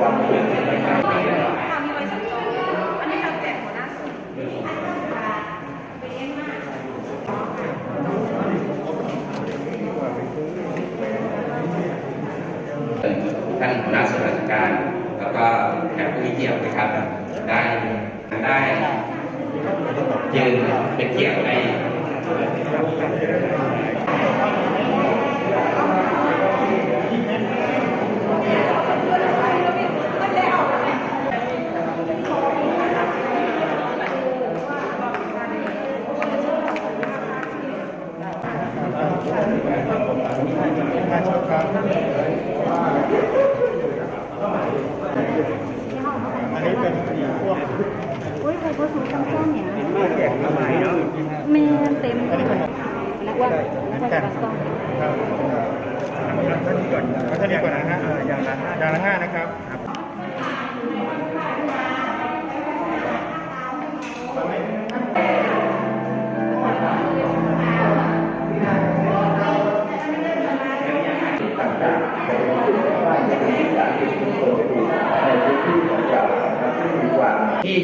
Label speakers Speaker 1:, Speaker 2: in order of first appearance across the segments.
Speaker 1: ท่
Speaker 2: านหัวหน้าส่วนราชการ แล้วก็แขกผู้มีเกียรตินะครับ ได้ได้ยืนเป็นเกียรติใน
Speaker 3: อันนี้เป็นพวก
Speaker 4: อุ้ยใครก็ซื้อซ้ำๆเนี่ย
Speaker 3: แจกผ้าไหมเนาะ
Speaker 4: แม่เต็มเลยนักว่านักว่
Speaker 3: กัน
Speaker 4: จะต้อง
Speaker 3: ครับท่านนี้ก่อนท่านนี้ก่อนนะฮะอย่างละห้าอย่างละห้านะครับ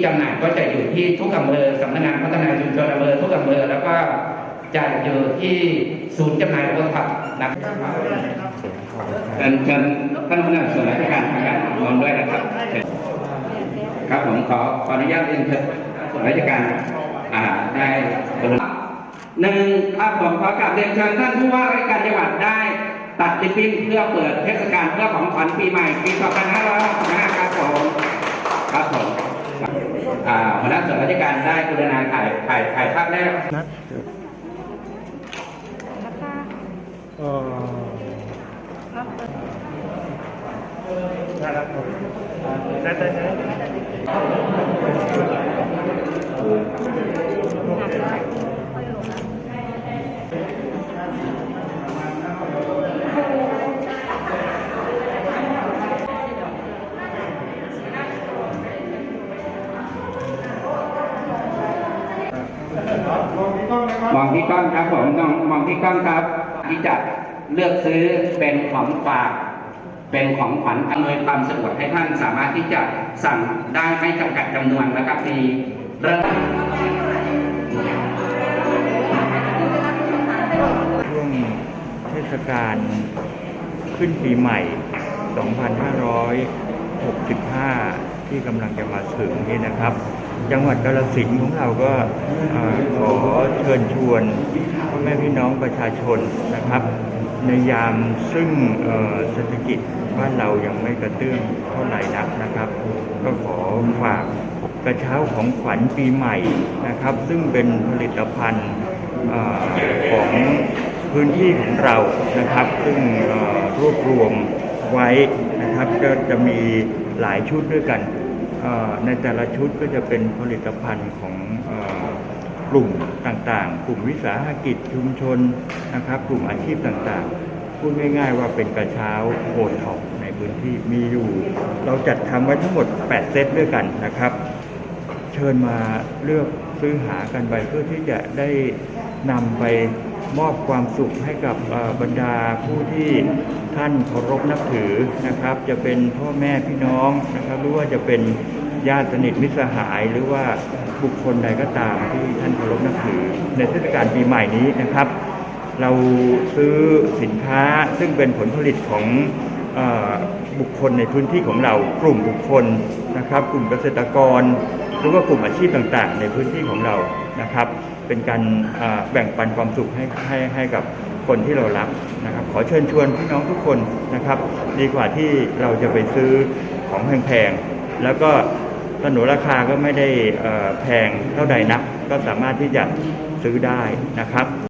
Speaker 2: จำหน่ายก็จะอยู่ที่ทุกอำเภอสำนักงานพัฒนาชุมชนอำเภอทุกอำเภอแล้วก็จะอยู่ที่ศูนย์จำหน่ายรถผักนะครับเชิญเชิญท่านผู้นำส่วนราชการทางการมองด้วยนะครับ ครับผมขอขออนุญาตเรียนเชิญส่วนราชการอ่าได้กรุณาหนึ่งครับผมขอกราบเรียนเชิญท่านผู้ว่าราชการจังหวัดได้ตัดริบบิ้นเพื่อเปิดเทศกาลเพื่อของขวัญปีใหม่ปี 2565 ครับผม ครับผม หัวหน้าส่วนราชการได้กรุณาถ่ายถ่ายถ่ายภาพแรก
Speaker 3: นะ
Speaker 4: คะ
Speaker 3: เออ
Speaker 4: รับ
Speaker 3: ได้ได้ได้
Speaker 2: องที่กล้องครับผมมองมองที่กล้องครับ ที่จะเลือกซื้อเป็นของฝาก เป็นของขวัญอำนวยความสะดวกให้ท่านสามารถที่จะสั่งได้ไม่จำกัดจำนวนนะครับมีเริ่ม
Speaker 1: ช่วงเทศกาลขึ้นปีใหม่ 2565 ที่กำลังจะมาถึงนี่นะครับ จังหวัดกาฬสินธุ์ของเราก็ขอเชิญชวนพ่อแม่พี่น้องประชาชนนะครับ ในยามซึ่งเศรษฐกิจบ้านเรายังไม่กระเตื้องเท่าไหร่นักนะครับ ก็ขอฝากกระเช้าของขวัญปีใหม่นะครับ ซึ่งเป็นผลิตภัณฑ์ของพื้นที่ของเรานะครับ ซึ่งรวบรวมไว้นะครับก็จะมีหลายชุดด้วยกัน ในแต่ละชุดก็จะเป็นผลิตภัณฑ์ของกลุ่มต่างๆ กลุ่มวิสาหกิจชุมชนนะครับ กลุ่มอาชีพต่างๆ พูดง่ายๆว่าเป็นกระเช้าโอท็อปในพื้นที่มีอยู่ เราจัดทำไว้ทั้งหมด 8 เซตด้วยกันนะครับ เชิญมาเลือกซื้อหากันไปเพื่อที่จะได้นำไป มอบความสุขให้กับบรรดาผู้ที่ท่านเคารพนับถือนะครับ จะเป็นพ่อแม่พี่น้องนะครับหรือว่าจะเป็นญาติสนิทมิตรสหายหรือว่าบุคคลใดก็ตามที่ท่านเคารพนับถือ ในเทศกาลปีใหม่นี้นะครับ เราซื้อสินค้าซึ่งเป็นผลผลิตของ บุคคลในพื้นที่ของเรากลุ่มบุคคลนะครับ กลุ่มเกษตรกรหรือว่ากลุ่มอาชีพต่างๆ ในพื้นที่ของเรานะครับ เป็นการแบ่งปันความสุขให้ให้ให้กับคนที่เรารักนะครับ ขอเชิญชวนพี่น้องทุกคนนะครับ ดีกว่าที่เราจะไปซื้อของแพงๆแล้วก็สนุนราคาก็ไม่ได้แพงเท่าใดนักก็สามารถที่จะซื้อได้นะครับ